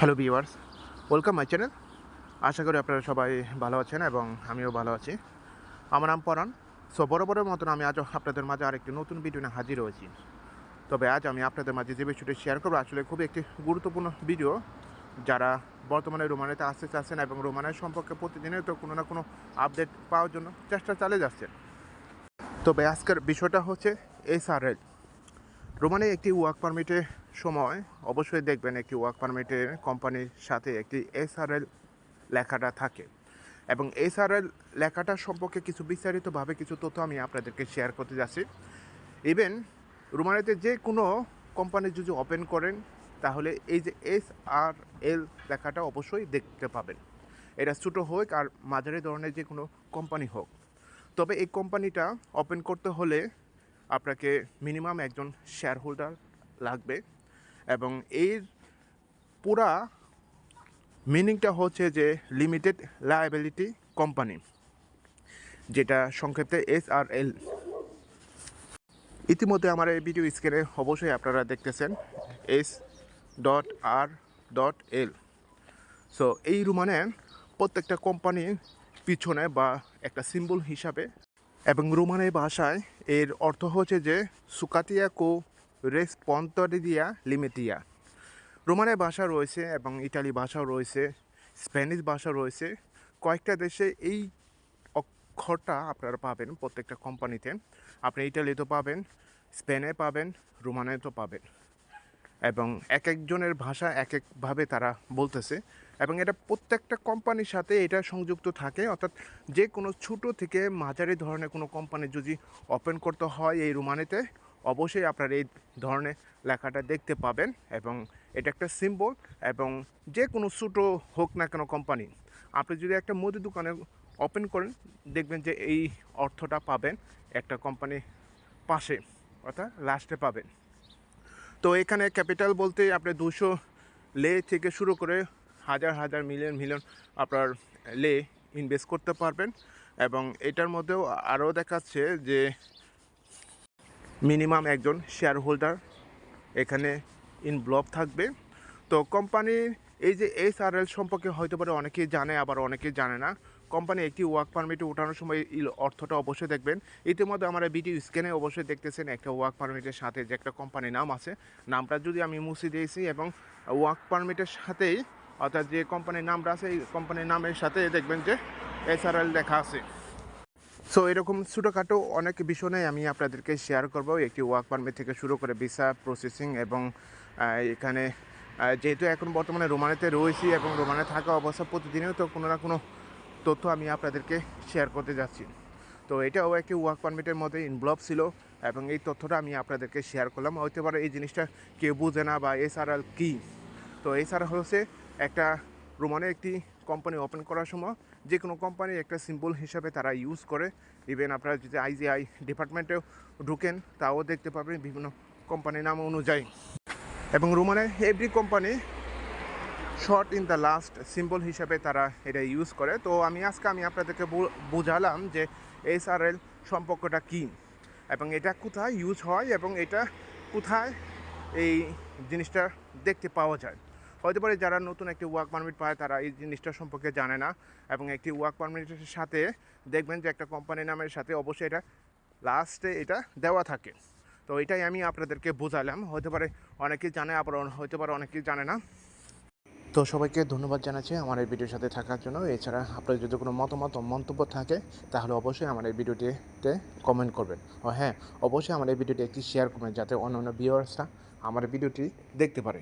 Hello viewers welcome my channel আশা করি আপনারা সবাই ভালো আছেন এবং আমিও ভালো আছি। আমার নাম পরাণ। সো বরাবরের মতন আমি আজ আপনাদের মাঝে আরেকটি নতুন ভিডিও নিয়ে হাজির হয়েছি। তবে আজ আমি আপনাদের মাঝে যে বিষয়টি শেয়ার করব, আসলে খুবই একটি গুরুত্বপূর্ণ ভিডিও যারা বর্তমানে রোমানেতে আসতে চাচ্ছেন এবং রোমানের সম্পর্কে প্রতিদিনের তো কোনো না কোনো আপডেট পাওয়ার জন্য চেষ্টা চালিয়ে যাচ্ছেন। তবে আজকের বিষয়টা হচ্ছে এসআরএল রোমানে একটি ওয়ার্ক পারমিটের সময় অবশ্যই দেখবেন একটি ওয়ার্ক পারমিটের কোম্পানির সাথে একটি এসআরএল লেখাটা থাকে। এবং এসআরএল লেখাটা সম্পর্কে কিছু বিস্তারিতভাবে কিছু তথ্য আমি আপনাদেরকে শেয়ার করতে যাচ্ছি। ইভেন রোমানিতে যে কোনো কোম্পানি যদি ওপেন করেন, তাহলে এই যে এস আর এল লেখাটা অবশ্যই দেখতে পাবেন। এটা ছোটো হোক আর মাঝারি ধরনের যে কোনো কোম্পানি হোক। তবে এই কোম্পানিটা ওপেন করতে হলে আপনাকে মিনিমাম একজন শেয়ার হোল্ডার লাগবে। এবং এর পুরা মিনিংটা হচ্ছে যে লিমিটেড লায়াবিলিটি কোম্পানি যেটা সংক্ষেপে এস আর এল ইতিমধ্যে আমার এই ভিডিও স্ক্রিনে অবশ্যই আপনারা দেখতেছেন S dot R dot L so এই রুমানে প্রত্যেকটা কোম্পানির পিছনে বা একটা সিম্বল হিসাবে এবং রোমানের ভাষায় এর অর্থ হচ্ছে যে সুকাতিয়া কো রেসপন্টরিদিয়া লিমিটিয়া। রোমানের ভাষা রয়েছে এবং ইটালি ভাষাও রয়েছে, স্প্যানিশ ভাষা রয়েছে। কয়েকটা দেশে এই অক্ষরটা আপনারা পাবেন প্রত্যেকটা কোম্পানিতে। আপনি ইটালিতে পাবেন, স্পেনে পাবেন, রোমানে তো পাবেন। এবং এক একজনের ভাষা এক একভাবে তারা বলতেছে। এবং এটা প্রত্যেকটা কোম্পানির সাথে এটা সংযুক্ত থাকে। অর্থাৎ যে কোনো ছোটো থেকে মাঝারি ধরনের কোনো কোম্পানি যদি ওপেন করতে হয় এই রুমানিতে অবশ্যই আপনার এই ধরনের লেখাটা দেখতে পাবেন এবং এটা একটা সিম্বল এবং যে কোনো ছোটো হোক না কেন কোম্পানি আপনি যদি একটা মুদি দোকানে ওপেন করেন, দেখবেন যে এই অর্থটা পাবেন একটা কোম্পানির পাশে, অর্থাৎ লাস্টে পাবেন। তো এখানে ক্যাপিটাল বলতে আপনি দুশো লে থেকে শুরু করে হাজার হাজার মিলিয়ন মিলিয়ন আপনার লে ইনভেস্ট করতে পারবেন এবং এটার মধ্যেও আরও দেখাচ্ছে যে মিনিমাম একজন শেয়ার হোল্ডার এখানে ইনভলভ থাকবে। তো কোম্পানির এই যে এস আর এল সম্পর্কে হয়তো পারে অনেকেই জানে, আবার অনেকেই জানে না। কোম্পানি একটি ওয়ার্ক পারমিটে ওঠানোর সময় অর্থটা অবশ্যই দেখবেন। ইতিমধ্যে আমরা ভিডিও স্ক্যানে অবশ্যই দেখতেছেন একটা ওয়ার্ক পারমিটের সাথে যে একটা কোম্পানির নাম আছে। নামটা যদি আমি মুছে দিয়েছি এবং ওয়ার্ক পারমিটের সাথেই অর্থাৎ যে কোম্পানির নামটা আছে, এই কোম্পানির নামের সাথে দেখবেন যে এসআরএল লেখা আছে। সো এরকম ছোটোখাটো অনেক বিষয় আমি আপনাদেরকে শেয়ার করব। একটি ওয়ার্ক পারমিট থেকে শুরু করে ভিসা প্রসেসিং এবং এখানে যেহেতু এখন বর্তমানে রোমানেতে রয়েছি এবং রোমানে থাকা অবস্থা প্রতিদিনেও তো কোনো না কোনো তথ্য আমি আপনাদেরকে শেয়ার করতে যাচ্ছি। তো এটাও একটি ওয়ার্ক পারমিটের মধ্যে ইনভলভ ছিল এবং এই তথ্যটা আমি আপনাদেরকে শেয়ার করলাম। হয়তো পারে এই জিনিসটা কেউ বুঝে না বা এসআরএল কী? তো এছাড়া হচ্ছে একটা রোমানে একটি কোম্পানি ওপেন করার সময় যে কোনো কোম্পানির একটা সিম্বল হিসাবে তারা ইউজ করে। ইভেন আপনারা যদি আইজিআই ডিপার্টমেন্টেও ঢুকেন, তাও দেখতে পাবেন বিভিন্ন কোম্পানির নাম অনুযায়ী। এবং রোমানে every company short in the last symbol হিসাবে তারা এটা ইউজ করে। তো আমি আজকে আমি আপনাদেরকে বুঝালাম যে এসআরএল সম্পর্কটা কী এবং এটা কোথায় ইউজ হয় এবং এটা কোথায় এই জিনিসটা দেখতে পাওয়া যায়। হতে পারে যারা নতুন একটি ওয়ার্ক পারমিট পায়, তারা এই জিনিসটা সম্পর্কে জানে না। এবং একটি ওয়ার্ক পারমিটের সাথে দেখবেন যে একটা কোম্পানি নামের সাথে অবশ্যই এটা লাস্টে এটা দেওয়া থাকে। তো এটাই আমি আপনাদেরকে বোঝালাম। হতে পারে অনেকেই জানে, আবার হতে পারে অনেকেই জানে না। তো সবাইকে ধন্যবাদ জানাচ্ছি আমার এই ভিডিওর সাথে থাকার জন্য। এছাড়া আপনার যদি কোনো মতামত মন্তব্য থাকে, তাহলে অবশ্যই আমার এই ভিডিওটিতে কমেন্ট করবেন। ও হ্যাঁ অবশ্যই আমার এই ভিডিওটি একটি শেয়ার করবেন, যাতে অন্য অন্য ভিউয়ার্সরা আমার ভিডিওটি দেখতে পারে।